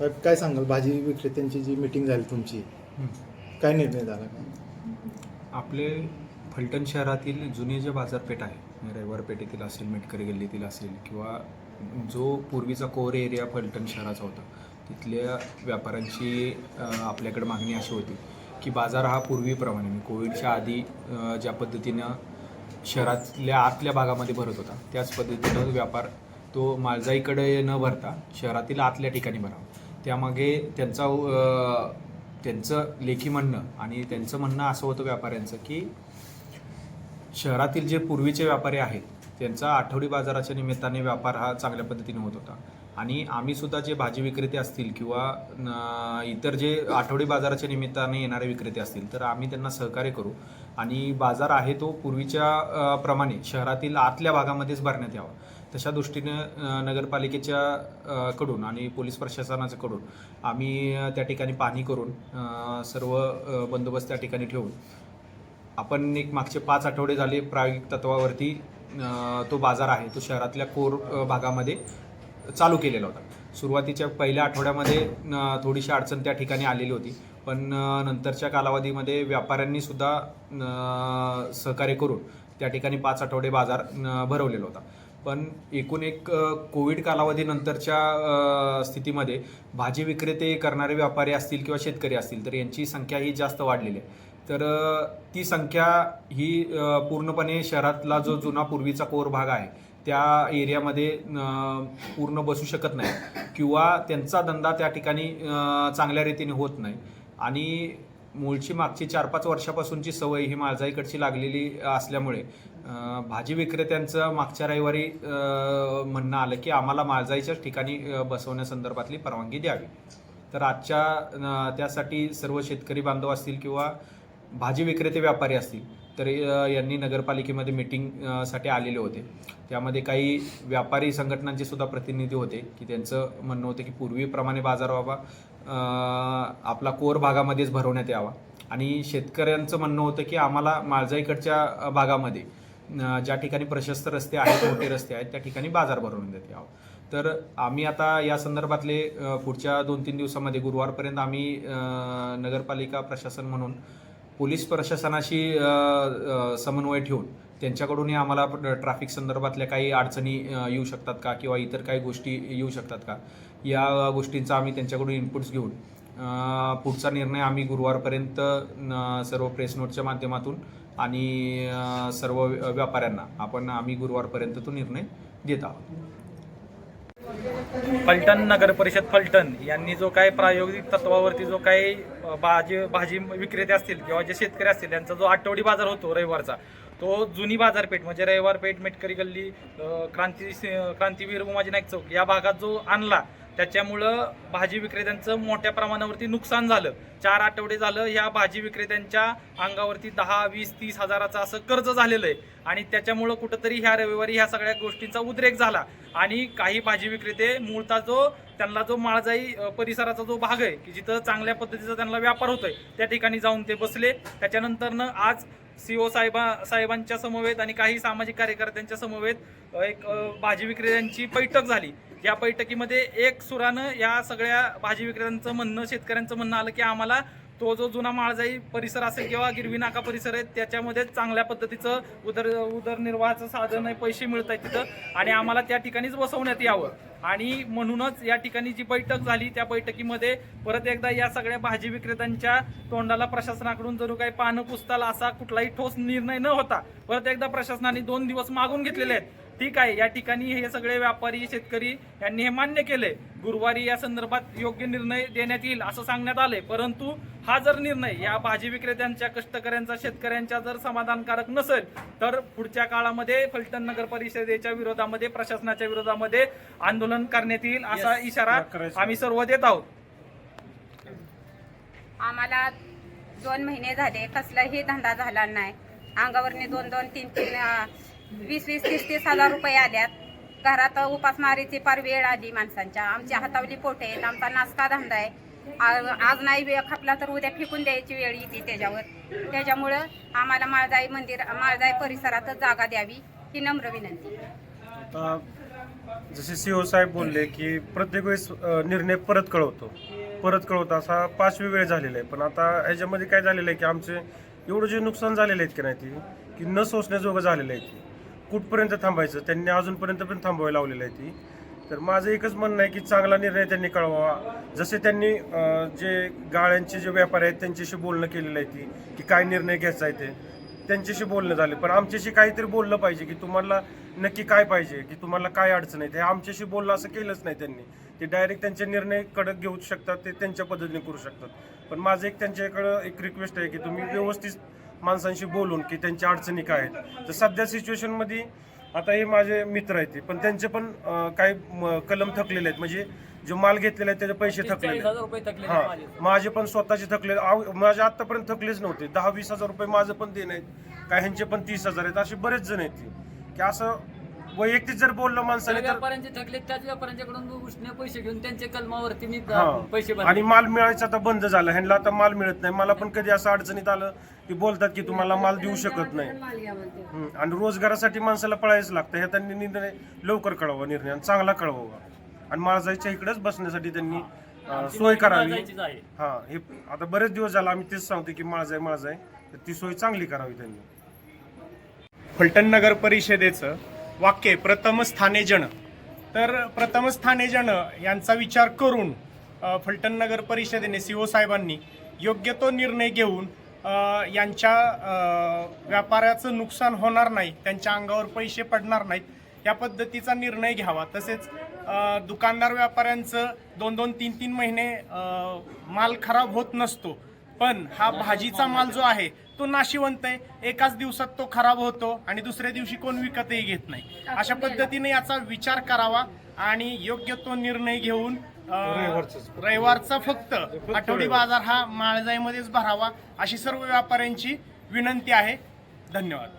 साहेब काय सांगाल? भाजी विक्रेत्यांची जी मिटिंग झाली तुमची काय निर्णय झाला? काय आपले फलटण शहरातील जुने जे बाजारपेठ आहे रविवार पेठेतील असेल मेटकरी गल्लीतील असेल किंवा जो पूर्वीचा कोर एरिया फलटण शहराचा होता तिथल्या व्यापाऱ्यांची आपल्याकडे मागणी अशी होती की बाजार हा पूर्वीप्रमाणे म्हणजे कोविडच्या आधी ज्या पद्धतीनं शहरातल्या आतल्या भागामध्ये भरत होता त्याच पद्धतीनं व्यापार तो माळजाईकडे न भरता शहरातील आतल्या ठिकाणी भरावा. त्यामागे त्यांचा त्यांचं लेखी म्हणणं आणि त्यांचं म्हणणं असं होतं व्यापाऱ्यांचं की शहरातील जे पूर्वीचे व्यापारी आहेत त्यांचा आठवडी बाजाराच्या निमित्ताने व्यापार हा चांगल्या पद्धतीने होत होता. आणि आम्ही सुद्धा जे भाजी विक्रेते असतील किंवा इतर जे आठवडी बाजाराच्या निमित्ताने येणारे विक्रेते असतील तर आम्ही त्यांना सहकार्य करू. आणि बाजार आहे तो पूर्वीच्या प्रमाणे शहरातील आतल्या भागामध्येच भरण्यात यावा. तशा दृष्टीनं नगरपालिकेच्या कडून आणि पोलीस प्रशासनाच्या कडून आम्ही त्या ठिकाणी पाहणी करून सर्व बंदोबस्त त्या ठिकाणी ठेवून आपण एक मागचे पाच आठवडे झाले प्रायोगिक तत्वावरती तो बाजार आहे तो शहरातल्या कोर भागामध्ये चालू केलेला होता. सुरुवातीच्या पहिल्या आठवड्यामध्ये थोडीशी अडचण त्या ठिकाणी आलेली होती. पण नंतरच्या कालावधीमध्ये व्यापाऱ्यांनी सुद्धा सहकार्य करून त्या ठिकाणी पाच आठवडे बाजार भरवलेला होता. पण एकूण एक कोविड कालावधीनंतरच्या स्थितीमध्ये भाजी विक्रेते करणारे व्यापारी असतील किंवा शेतकरी असतील तर यांची संख्या ही जास्त वाढलेली आहे. तर ती संख्या ही पूर्णपणे शहरातला जो जुना पूर्वीचा कोर भाग आहे त्या एरियामध्ये पूर्ण बसू शकत नाही किंवा त्यांचा धंदा त्या ठिकाणी चांगल्या रीतीने होत नाही. आणि मूळची मागची चार पाच वर्षापासूनची सवय ही माळजाईकडची लागलेली असल्यामुळे भाजी विक्रेत्यांचं मागच्या रविवारी म्हणणं आलं की आम्हाला माळजाईच्याच ठिकाणी बसवण्यासंदर्भातली परवानगी द्यावी. तर आजच्या त्यासाठी सर्व शेतकरी बांधव असतील किंवा भाजी विक्रेते व्यापारी असतील तर यांनी नगरपालिकेमध्ये मीटिंगसाठी आलेले होते. त्यामध्ये काही व्यापारी संघटनांचे सुद्धा प्रतिनिधी होते की त्यांचं म्हणणं होतं की पूर्वीप्रमाणे बाजार व्हावा आपला कोर भागामध्येच भरवण्यात यावा. आणि शेतकऱ्यांचं म्हणणं होतं की आम्हाला माळजाईकडच्या इकडच्या भागामध्ये ज्या ठिकाणी प्रशस्त रस्ते आहेत मोठे रस्ते आहेत त्या ठिकाणी बाजार भरवण्यात यावा. तर आम्ही आता या संदर्भातले पुढच्या दोन तीन दिवसामध्ये गुरुवारपर्यंत आम्ही नगरपालिका प्रशासन म्हणून पोलीस प्रशासनाशी समन्वय ठेवून त्यांच्याकडूनही आम्हाला ट्रॅफिक संदर्भातल्या काही अडचणी येऊ शकतात का? किंवा इतर काही गोष्टी येऊ शकतात का? या गोष्टींचा आम्ही त्यांच्याकडून इनपुट्स घेऊन पुढचा निर्णय आम्ही गुरुवारपर्यंत सर्व प्रेस नोटच्या माध्यमातून आणि सर्व व्यापाऱ्यांना आपण आम्ही गुरुवारपर्यंत तो निर्णय देत आहोत. फलटण नगर परिषद फलटण यांनी जो काही प्रायोगिक तत्वावरती जो काही भाजी भाजी विक्रेते असतील किंवा जे शेतकरी असतील यांचा जो आठवडी बाजार होतो रविवारचा तो जुनी बाजारपेठ म्हणजे रविवार पेठ मेटकरी गल्ली क्रांती क्रांतीवीर उमाजी नाईक चौक या भागात जो आणला त्याच्यामुळं भाजी विक्रेत्यांचं मोठ्या प्रमाणावरती नुकसान झालं. चार आठवडे झालं ह्या भाजी विक्रेत्यांच्या अंगावरती दहा वीस तीस हजाराचं असं कर्ज झालेलं आहे. आणि त्याच्यामुळं कुठंतरी ह्या रविवारी ह्या सगळ्या गोष्टींचा उद्रेक झाला. आणि काही भाजी विक्रेते मूळचा जो त्यांना जो माळजाई परिसराचा जो भाग आहे की जिथं चांगल्या पद्धतीचा त्यांना व्यापार होतोय त्या ठिकाणी जाऊन ते बसले. त्याच्यानंतरनं आज सीओ साहेबा साहेबांच्या समवेत आणि काही सामाजिक कार्यकर्त्यांच्या समवेत एक भाजी विक्रेत्यांची बैठक झाली. या बैठकीमध्ये एक सुरानं या सगळ्या भाजी विक्रेत्यांचं म्हणणं शेतकऱ्यांचं म्हणणं आलं की आम्हाला तो जो जुना माळजाई परिसर असेल किंवा गिरवी नाका परिसर आहे त्याच्यामध्ये चांगल्या पद्धतीचं उदर उदरनिर्वाहाचं साधन आहे पैसे मिळत आहेत तिथं आणि आम्हाला त्या ठिकाणीच बसवण्यात यावं. आणि म्हणूनच या ठिकाणी जी बैठक झाली त्या बैठकीमध्ये परत एकदा या सगळ्या भाजी विक्रेत्यांच्या तोंडाला प्रशासनाकडून जणू काही पानं पुसताल असा कुठलाही ठोस निर्णय न होता परत एकदा प्रशासनाने दोन दिवस मागून घेतलेले आहेत. ठीक आहे. या ठिकाणी हे सगळे व्यापारी शेतकरी यांनी हे मान्य केले. गुरुवारी या संदर्भात योग्य निर्णय देण्यात येईल असं सांगण्यात आले. परंतु हा जर निर्णय या भाजी विक्रेत्यांच्या कष्टकऱ्यांचा शेतकऱ्यांच्या जर समाधानकारक नसेल तर पुढच्या काळामध्ये फलटण नगर परिषदेच्या विरोधामध्ये प्रशासनाच्या विरोधामध्ये आंदोलन करण्यात येईल असा इशारा आम्ही सर्व देत आहोत. आम्हाला दोन महिने झाले. कसलाही धंदा झाला नाही. अंगावरने दोन दोन तीन तीन वीस वीस तीस तीस हजार रुपये आल्यात. घरात उपासमारीची फार वेळ आली माणसांच्या. आमची हातावली पोटे आहेत आमचा नाश्ता धंदा आहे. आज नाही वेळ खपला तर उद्या फेकून द्यायची वेळ येते त्याच्यावर. त्याच्यामुळं आम्हाला माळजाई मंदिर माळजाई परिसरातच जागा द्यावी ही नम्र विनंती. जसे सीओ साहेब बोलले की प्रत्येक वेळेस निर्णय परत कळवतो. परत कळवतो असा पाचवी वेळ झालेला आहे पण आता ह्याच्यामध्ये काय झालेलं आहे की आमचे एवढं जे नुकसान झालेलं आहेत की नाही ती की न सोसण्याजोगं झालेलं आहे ती. कुठपर्यंत थांबायचं? त्यांनी अजूनपर्यंत पण थांबवायला लावलेलं आहे ती. तर माझं एकच म्हणणं आहे की चांगला निर्णय त्यांनी कळवावा. जसे त्यांनी जे गाळ्यांचे जे व्यापारी आहेत त्यांच्याशी बोलणं केलेलं आहे ती की काय निर्णय घ्यायचा आहे ते त्यांच्याशी बोलणं झालं. पण आमच्याशी काहीतरी बोललं पाहिजे की तुम्हाला नक्की काय पाहिजे की तुम्हाला काय अडचण आहे? ते आमच्याशी बोललं असं केलंच नाही त्यांनी. ते डायरेक्ट त्यांचे निर्णय कडक घेऊ शकतात ते त्यांच्या पद्धतीने करू शकतात. पण माझं एक त्यांच्याकडं एक रिक्वेस्ट आहे की तुम्ही व्यवस्थित माणसांशी बोलून की त्यांच्या अडचणी काय आहेत. तर सध्या सिच्युएशनमध्ये आता हे माझे मित्र आहेत ते पण त्यांचे पण काही कलम थकलेले आहेत. म्हणजे जो माल घेतलेला आहे त्याचे पैसे थकलेले आहेत. हा माझे. पण स्वतःचे थकले. माझे आतापर्यंत थकलेच नव्हते. दहा वीस हजार रुपये माझं पण देणं आहेत. काही ह्यांचे पण तीस हजार आहेत. असे बरेच जण आहेत. की असं वैयक्तिक जर बोललं माणसाने तर व्यापाऱ्यांचे थकले त्याच व्यापाऱ्यांच्याकडून उसने पैसे घेऊन त्यांच्या कलमावरती मी हा. पैसे आणि माल मिळायचा आता बंद झाला. ह्यांना आता माल मिळत नाही. मला पण कधी असं अडचणीत आलं की बोलतात की तुम्हाला माल देऊ शकत नाही. हम्म. आणि रोजगारासाठी माणसाला पळायचं लागतं. ह्या त्यांनी निर्णय लवकर कळवा निर्णय आणि चांगला कळवावा. आणि माळजाईच्या इकडेच बसण्यासाठी त्यांनी अं, सोय करावी. आहे. हा. हे आता बरेच दिवस झाला आम्ही तेच सांगतो की माळजाई माळजाई तर ती सोय चांगली करावी त्यांनी. फलटण नगर परिषदेचं वाक्य प्रथम स्थाने जन तर प्रथम स्थाने जन यांचा विचार करून फलटण नगर परिषदेने सी ओ साहेबांनी योग्य तो निर्णय घेऊन यांच्या व्यापाराचं नुकसान होणार नाही त्यांच्या अंगावर पैसे पडणार नाहीत या पद्धतीचा निर्णय घ्यावा. तसेच दुकानदार व्यापाऱ्यांचं दोन दोन तीन तीन महिने माल खराब होत नसतो पण हा भाजीचा माल जो आहे तो नाशिवंत आहे. एकाच दिवसात तो खराब होतो आणि दुसऱ्या दिवशी कोण विकतही घेत नाही. अशा पद्धतीने याचा विचार करावा आणि योग्य तो निर्णय घेऊन रविवारचा फक्त आठवडी बाजार हा माळजाईमध्येच भरावा अशी सर्व व्यापाऱ्यांची विनंती आहे. धन्यवाद.